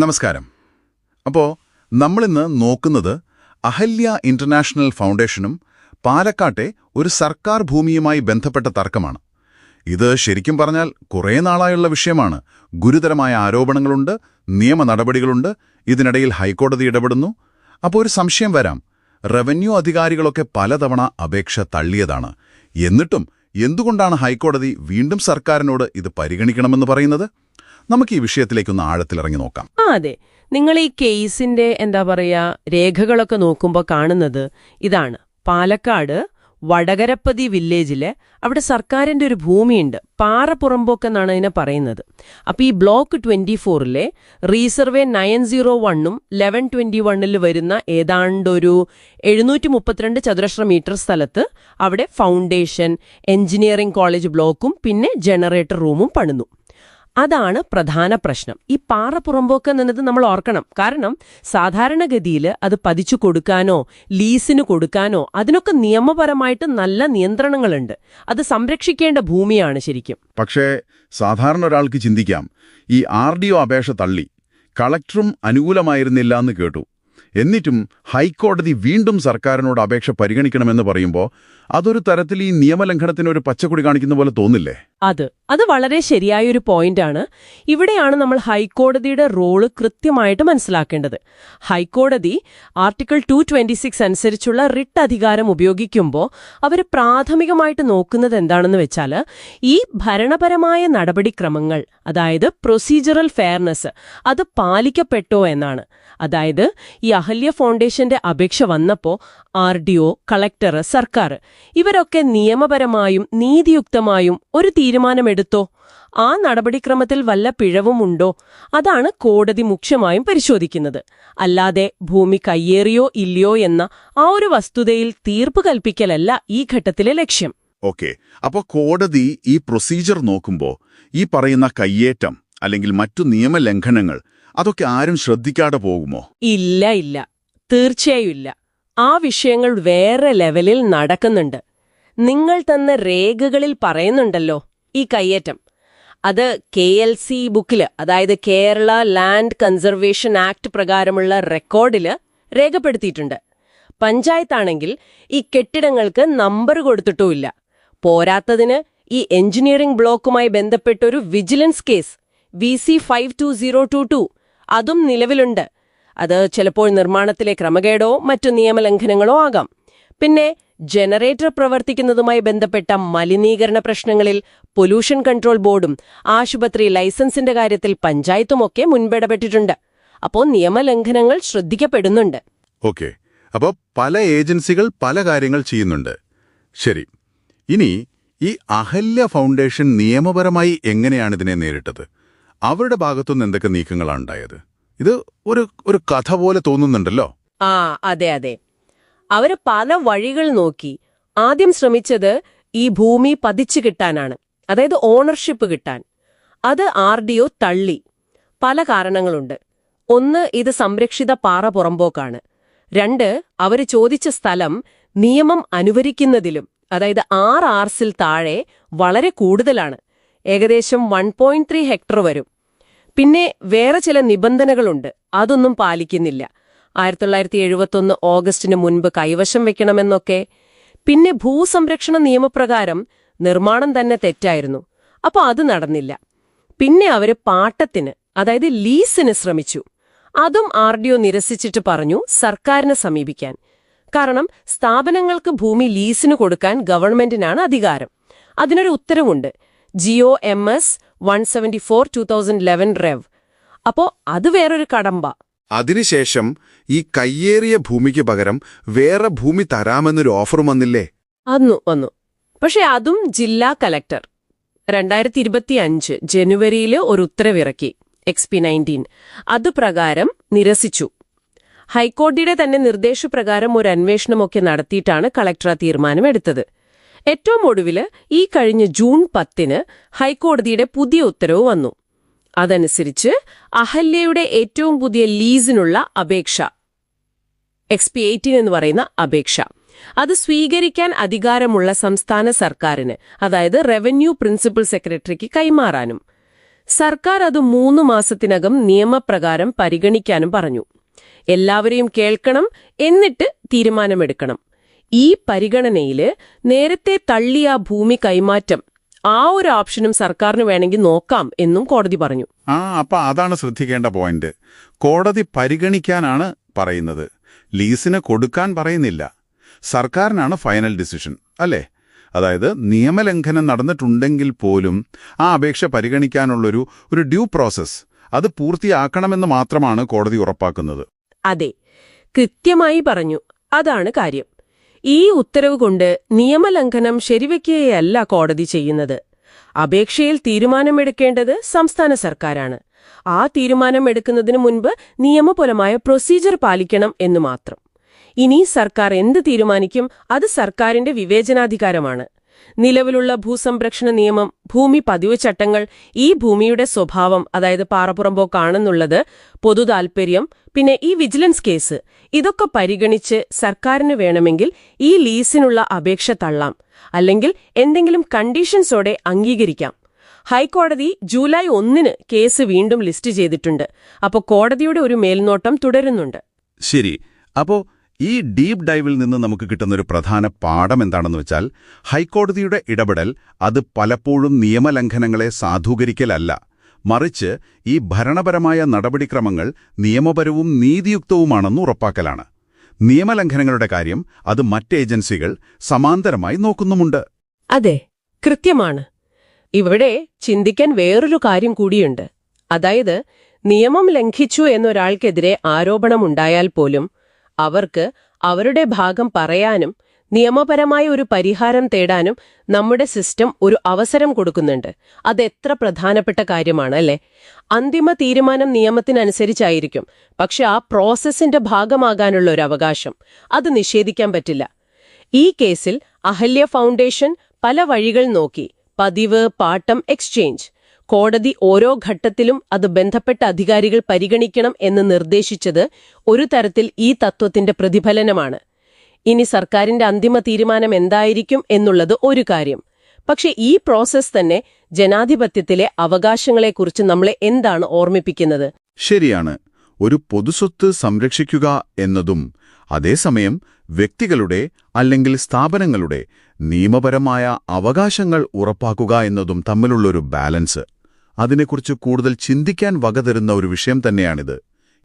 നമസ്കാരം. അപ്പോൾ നമ്മളിന്ന് നോക്കുന്നത് അഹല്യ ഇന്റർനാഷണൽ ഫൗണ്ടേഷനും പാലക്കാട്ടെ ഒരു സർക്കാർ ഭൂമിയുമായി ബന്ധപ്പെട്ട തർക്കമാണ്. ഇത് ശരിക്കും പറഞ്ഞാൽ കുറേ നാളായുള്ള വിഷയമാണ്. ഗുരുതരമായ ആരോപണങ്ങളുണ്ട് നിയമ നടപടികളുണ്ട് ഇതിനിടയിൽ ഹൈക്കോടതി ഇടപെടുന്നു. അപ്പോൾ ഒരു സംശയം വരാം. റവന്യൂ അധികാരികളൊക്കെ പലതവണ അപേക്ഷ തള്ളിയതാണ്. എന്നിട്ടും എന്തുകൊണ്ടാണ് ഹൈക്കോടതി വീണ്ടും സർക്കാരിനോട് ഇത് പരിഗണിക്കണമെന്ന് പറയുന്നത്? നമുക്ക് ഈ വിഷയത്തിലേക്കൊന്ന് ആഴത്തിലിറങ്ങി നോക്കാം. ആ അതെ. നിങ്ങൾ ഈ കേസിന്റെ എന്താ പറയാ രേഖകളൊക്കെ നോക്കുമ്പോൾ കാണുന്നത് ഇതാണ്. പാലക്കാട് വടകരപ്പതി വില്ലേജിലെ അവിടെ സർക്കാരിന്റെ ഒരു ഭൂമിയുണ്ട്. പാറപ്പുറമ്പോക്കെന്നാണ് അതിനെ പറയുന്നത്. അപ്പോൾ ഈ ബ്ലോക്ക് ട്വന്റി ഫോറിലെ റീസർവേ നയൻ സീറോ വണ്ണും ലെവൻ ട്വന്റി വണ്ണിൽ വരുന്ന ഏതാണ്ടൊരു എഴുന്നൂറ്റി മുപ്പത്തിരണ്ട് ചതുരശ്ര മീറ്റർ സ്ഥലത്ത് അവിടെ ഫൗണ്ടേഷൻ എഞ്ചിനീയറിംഗ് കോളേജ് ബ്ലോക്കും പിന്നെ ജനറേറ്റർ റൂമും പണിതു. അതാണ് പ്രധാന പ്രശ്നം. ഈ പാറ പുറമ്പോക്ക് എന്നത് നമ്മൾ ഓർക്കണം. കാരണം സാധാരണഗതിയിൽ അത് പതിച്ചു കൊടുക്കാനോ ലീസിന് കൊടുക്കാനോ അതിനൊക്കെ നിയമപരമായിട്ട് നല്ല നിയന്ത്രണങ്ങളുണ്ട്. അത് സംരക്ഷിക്കേണ്ട ഭൂമിയാണ് ശരിക്കും. പക്ഷേ സാധാരണ ഒരാൾക്ക് ചിന്തിക്കാം. ഈ ആർ ഡി ഒ അപേക്ഷ തള്ളി. കളക്ടറും അനുകൂലമായിരുന്നില്ല എന്ന് കേട്ടു. എന്നിട്ടും ഹൈക്കോടതി വീണ്ടും സർക്കാരിനോട് അപേക്ഷ പരിഗണിക്കണമെന്ന് പറയുമ്പോൾ അതൊരു തരത്തിൽ ഈ നിയമലംഘനത്തിന് ഒരു പച്ചക്കുടി കാണിക്കുന്ന പോലെ തോന്നില്ലേ? അത്. അത് വളരെ ശരിയായൊരു പോയിന്റാണ്. ഇവിടെയാണ് നമ്മൾ ഹൈക്കോടതിയുടെ റോൾ കൃത്യമായിട്ട് മനസ്സിലാക്കേണ്ടത്. ഹൈക്കോടതി ആർട്ടിക്കിൾ ടു അനുസരിച്ചുള്ള റിട്ട് അധികാരം ഉപയോഗിക്കുമ്പോൾ അവർ പ്രാഥമികമായിട്ട് നോക്കുന്നത് എന്താണെന്ന് വെച്ചാൽ ഈ ഭരണപരമായ നടപടിക്രമങ്ങൾ അതായത് പ്രൊസീജറൽ ഫെയർനെസ് അത് പാലിക്കപ്പെട്ടോ എന്നാണ്. അതായത് ഈ അഹല്യ ഫൗണ്ടേഷന്റെ അപേക്ഷ വന്നപ്പോൾ ആർ ഡി ഒ കളക്ടർ സർക്കാർ ഇവരൊക്കെ നിയമപരമായും നീതിയുക്തമായും ഒരു തീരുമാനമെടുത്തോ? ആ നടപടിക്രമത്തിൽ വല്ല പിഴവുമുണ്ടോ? അതാണ് കോടതി മുഖ്യമായും പരിശോധിക്കുന്നത്. അല്ലാതെ ഭൂമി കയ്യേറിയോ ഇല്ലയോ എന്ന ആ ഒരു വസ്തുതയിൽ തീർപ്പ് കൽപ്പിക്കലല്ല ഈ ഘട്ടത്തിലെ ലക്ഷ്യം. ഓക്കെ. അപ്പോൾ കോടതി ഈ പ്രൊസീജർ നോക്കുമ്പോൾ ഈ പറയുന്ന കയ്യേറ്റം അല്ലെങ്കിൽ മറ്റു നിയമലംഘനങ്ങൾ അതൊക്കെ ആരും ശ്രദ്ധിക്കാതെ പോകുമോ? ഇല്ല ഇല്ല. തീർച്ചയായും ഇല്ല. ആ വിഷയങ്ങൾ വേറെ ലെവലിൽ നടക്കുന്നുണ്ട്. നിങ്ങൾ തന്ന രേഖകളിൽ പറയുന്നുണ്ടല്ലോ. ഈ കയ്യേറ്റം. അത് കെ എൽ സി ബുക്കിൽ അതായത് കേരള ലാൻഡ് കൺസർവേഷൻ ആക്ട് പ്രകാരമുള്ള റെക്കോർഡിൽ രേഖപ്പെടുത്തിയിട്ടുണ്ട്. പഞ്ചായത്താണെങ്കിൽ ഈ കെട്ടിടങ്ങൾക്ക് നമ്പർ കൊടുത്തിട്ടുമില്ല. പോരാത്തതിന് ഈ എഞ്ചിനീയറിംഗ് ബ്ലോക്കുമായി ബന്ധപ്പെട്ട ഒരു vigilance case V C five two zero two two അതും നിലവിലുണ്ട്. അത് ചിലപ്പോൾ നിർമ്മാണത്തിലെ ക്രമകേടോ മറ്റു നിയമലംഘനങ്ങളോ ആകാം. പിന്നെ ജനറേറ്റർ പ്രവർത്തിക്കുന്നതുമായി ബന്ധപ്പെട്ട മലിനീകരണ പ്രശ്നങ്ങളിൽ പൊല്യൂഷൻ കൺട്രോൾ ബോർഡും ആശുപത്രി ലൈസൻസിന്റെ കാര്യത്തിൽ പഞ്ചായത്തുമൊക്കെ മുൻപിടപെട്ടിട്ടുണ്ട്. അപ്പോൾ നിയമലംഘനങ്ങൾ ശ്രദ്ധിക്കപ്പെടുന്നുണ്ട്. ഓക്കെ. അപ്പോൾ പല ഏജൻസികൾ പല കാര്യങ്ങൾ ചെയ്യുന്നുണ്ട്. ശരി. ഇനി ഈ അഹല്യ ഫൗണ്ടേഷൻ നിയമപരമായി എങ്ങനെയാണ് ഇതിനെ നേരിട്ടത്? അവരുടെ ഭാഗത്തുനിന്ന് എന്തൊക്കെ നീക്കങ്ങളാണ് ഉണ്ടായത്? ഇത് ഒരു ഒരു കഥ പോലെ തോന്നുന്നുണ്ടല്ലോ? ആ അതെ അതെ. അവർ പല വഴികൾ നോക്കി. ആദ്യം ശ്രമിച്ചത് ഈ ഭൂമി പതിച്ചു കിട്ടാനാണ്. അതായത് ഓണർഷിപ്പ് കിട്ടാൻ. അത് ആർ ഡി ഒ തള്ളി. പല കാരണങ്ങളുണ്ട്. ഒന്ന് ഇത് സംരക്ഷിത പാറ പുറമ്പോക്കാണ്. രണ്ട് അവർ ചോദിച്ച സ്ഥലം നിയമം അനുവരിക്കുന്നതിലും അതായത് ആർ ആർസിൽ താഴെ വളരെ കൂടുതലാണ്. ഏകദേശം വൺ പോയിന്റ് ത്രീ ഹെക്ടർ വരും. പിന്നെ വേറെ ചില നിബന്ധനകളുണ്ട്. അതൊന്നും പാലിക്കുന്നില്ല. ആയിരത്തി തൊള്ളായിരത്തി എഴുപത്തൊന്ന് ഓഗസ്റ്റിന് മുൻപ് കൈവശം വെക്കണമെന്നൊക്കെ പിന്നെ ഭൂസംരക്ഷണ നിയമപ്രകാരം നിർമ്മാണം തന്നെ തെറ്റായിരുന്നു. അപ്പോൾ അത് നടന്നില്ല. പിന്നെ അവർ പാട്ടത്തിന് അതായത് ലീസിന് ശ്രമിച്ചു. അതും ആർ ഡി ഒ നിരസിച്ചിട്ട് പറഞ്ഞു സർക്കാരിനെ സമീപിക്കാൻ. കാരണം സ്ഥാപനങ്ങൾക്ക് ഭൂമി ലീസിന് കൊടുക്കാൻ ഗവൺമെന്റിനാണ് അധികാരം. അതിനൊരു ഉത്തരവുണ്ട്. GO M S one seventy four two thousand eleven rev. അപ്പോ അത് വേറൊരു കടമ്പ. അതിനുശേഷം ഈ കയ്യേറിയ ഭൂമിക്ക് പകരം വേറെ ഭൂമി തരാമെന്നൊരു ഓഫർ വന്നില്ലേ? അന്നു വന്നു. പക്ഷെ അതും ജില്ലാ കലക്ടർ. രണ്ടായിരത്തി ഇരുപത്തിയഞ്ച് ജനുവരിയിൽ ഒരു ഉത്തരവിറക്കി എക്സ് പി നയന്റീൻ അതുപ്രകാരം നിരസിച്ചു. ഹൈക്കോടതിയുടെ തന്നെ നിർദ്ദേശപ്രകാരം ഒരു അന്വേഷണമൊക്കെ നടത്തിയിട്ടാണ് കളക്ടർ ആ തീരുമാനമെടുത്തത്. ഏറ്റവും ഒടുവിൽ ഈ കഴിഞ്ഞ ജൂൺ പത്തിന് ഹൈക്കോടതിയുടെ പുതിയ ഉത്തരവ് വന്നു. അതനുസരിച്ച് അഹല്യയുടെ ഏറ്റവും പുതിയ ലീസിനുള്ള അപേക്ഷ. എക്സ് പി എയ്റ്റീൻ എന്ന് പറയുന്ന അപേക്ഷ. അത് സ്വീകരിക്കാൻ അധികാരമുള്ള സംസ്ഥാന സർക്കാരിന് അതായത് റവന്യൂ പ്രിൻസിപ്പൽ സെക്രട്ടറിക്ക് കൈമാറാനും. സർക്കാർ അത് മൂന്ന് മാസത്തിനകം നിയമപ്രകാരം പരിഗണിക്കാനും പറഞ്ഞു. എല്ലാവരെയും കേൾക്കണം എന്നിട്ട് തീരുമാനമെടുക്കണം. ഈ പരിഗണനയിൽ നേരത്തെ തള്ളിയ ഭൂമി കൈമാറ്റം ആ ഒരു ഓപ്ഷനും സർക്കാരിന് വേണമെങ്കിൽ നോക്കാം എന്നും കോടതി പറഞ്ഞു. ആ അപ്പൊ അതാണ് ശ്രദ്ധിക്കേണ്ട പോയിന്റ്. കോടതി പരിഗണിക്കാനാണ് പറയുന്നത്. ലീസിന് കൊടുക്കാൻ പറയുന്നില്ല. സർക്കാരിനാണ് ഫൈനൽ ഡിസിഷൻ അല്ലേ? അതായത് നിയമലംഘനം നടന്നിട്ടുണ്ടെങ്കിൽ പോലും ആ അപേക്ഷ പരിഗണിക്കാനുള്ളൊരു ഒരു ഡ്യൂ പ്രോസസ് അത് പൂർത്തിയാക്കണമെന്ന് മാത്രമാണ് കോടതി ഉറപ്പാക്കുന്നത്. അതെ. കൃത്യമായി പറഞ്ഞു. അതാണ് കാര്യം. ഈ ഉത്തരവ് കൊണ്ട് നിയമലംഘനം ശരിവയ്ക്കുകയല്ല കോടതി ചെയ്യുന്നത്. അപേക്ഷയിൽ തീരുമാനമെടുക്കേണ്ടത് സംസ്ഥാന സർക്കാരാണ്. ആ തീരുമാനം എടുക്കുന്നതിന് മുൻപ് നിയമപരമായ പ്രൊസീജർ പാലിക്കണം എന്നു മാത്രം. ഇനി സർക്കാർ എന്ത് തീരുമാനിക്കും അത് സർക്കാരിന്റെ വിവേചനാധികാരമാണ്. നിലവിലുള്ള ഭൂസംരക്ഷണ നിയമം ഭൂമി പതിവ് ചട്ടങ്ങൾ ഈ ഭൂമിയുടെ സ്വഭാവം അതായത് പാറപ്പുറമ്പോക്കാണെന്നുള്ളത് പൊതു താൽപര്യം പിന്നെ ഈ വിജിലൻസ് കേസ് ഇതൊക്കെ പരിഗണിച്ച് സർക്കാരിന് വേണമെങ്കിൽ ഈ ലീസിനുള്ള അപേക്ഷ തള്ളാം. അല്ലെങ്കിൽ എന്തെങ്കിലും കണ്ടീഷൻസോടെ അംഗീകരിക്കാം. ഹൈക്കോടതി ജൂലൈ ഒന്നിന് കേസ് വീണ്ടും ലിസ്റ്റ് ചെയ്തിട്ടുണ്ട്. അപ്പോൾ കോടതിയുടെ ഒരു മേൽനോട്ടം തുടരുന്നുണ്ട്. ശരി. അപ്പോ ഈ ഡീപ് ഡൈവിൽ നിന്ന് നമുക്ക് കിട്ടുന്നൊരു പ്രധാന പാഠം എന്താണെന്ന് വെച്ചാൽ ഹൈക്കോടതിയുടെ ഇടപെടൽ അത് പലപ്പോഴും നിയമലംഘനങ്ങളെ സാധൂകരിക്കലല്ല. മറിച്ച് ഈ ഭരണപരമായ നടപടിക്രമങ്ങൾ നിയമപരവും നീതിയുക്തവുമാണെന്ന് ഉറപ്പാക്കലാണ്. നിയമലംഘനങ്ങളുടെ കാര്യം അത് മറ്റേജൻസികൾ സമാന്തരമായി നോക്കുന്നുമുണ്ട്. അതെ കൃത്യമാണ്. ഇവിടെ ചിന്തിക്കാൻ വേറൊരു കാര്യം കൂടിയുണ്ട്. അതായത് നിയമം ലംഘിച്ചു എന്നൊരാൾക്കെതിരെ ആരോപണമുണ്ടായാൽ പോലും അവർക്ക് അവരുടെ ഭാഗം പറയാനും നിയമപരമായ ഒരു പരിഹാരം തേടാനും നമ്മുടെ സിസ്റ്റം ഒരു അവസരം കൊടുക്കുന്നുണ്ട്. അതെത്ര പ്രധാനപ്പെട്ട കാര്യമാണ് അല്ലേ? അന്തിമ തീരുമാനം നിയമത്തിനനുസരിച്ചായിരിക്കും. പക്ഷെ ആ പ്രോസസ്സിന്റെ ഭാഗമാകാനുള്ള ഒരു അവകാശം അത് നിഷേധിക്കാൻ പറ്റില്ല. ഈ കേസിൽ അഹല്യ ഫൗണ്ടേഷൻ പല വഴികൾ നോക്കി. പതിവ് പാട്ടം എക്സ്ചേഞ്ച്. കോടതി ഓരോ ഘട്ടത്തിലും അത് ബന്ധപ്പെട്ട അധികാരികൾ പരിഗണിക്കണം എന്ന് നിർദ്ദേശിച്ചത് ഒരു തരത്തിൽ ഈ തത്വത്തിന്റെ പ്രതിഫലനമാണ്. ഇനി സർക്കാരിന്റെ അന്തിമ തീരുമാനം എന്തായിരിക്കും എന്നുള്ളത് ഒരു കാര്യം. പക്ഷെ ഈ പ്രോസസ് തന്നെ ജനാധിപത്യത്തിലെ അവകാശങ്ങളെക്കുറിച്ച് നമ്മളെ എന്താണ് ഓർമ്മിപ്പിക്കുന്നത്? ശരിയാണ്. ഒരു പൊതുസ്വത്ത് സംരക്ഷിക്കുക എന്നതും അതേസമയം വ്യക്തികളുടെ അല്ലെങ്കിൽ സ്ഥാപനങ്ങളുടെ നിയമപരമായ അവകാശങ്ങൾ ഉറപ്പാക്കുക എന്നതും തമ്മിലുള്ളൊരു ബാലൻസ്. അതിനെക്കുറിച്ച് കൂടുതൽ ചിന്തിക്കാൻ വകതരുന്ന ഒരു വിഷയം തന്നെയാണിത്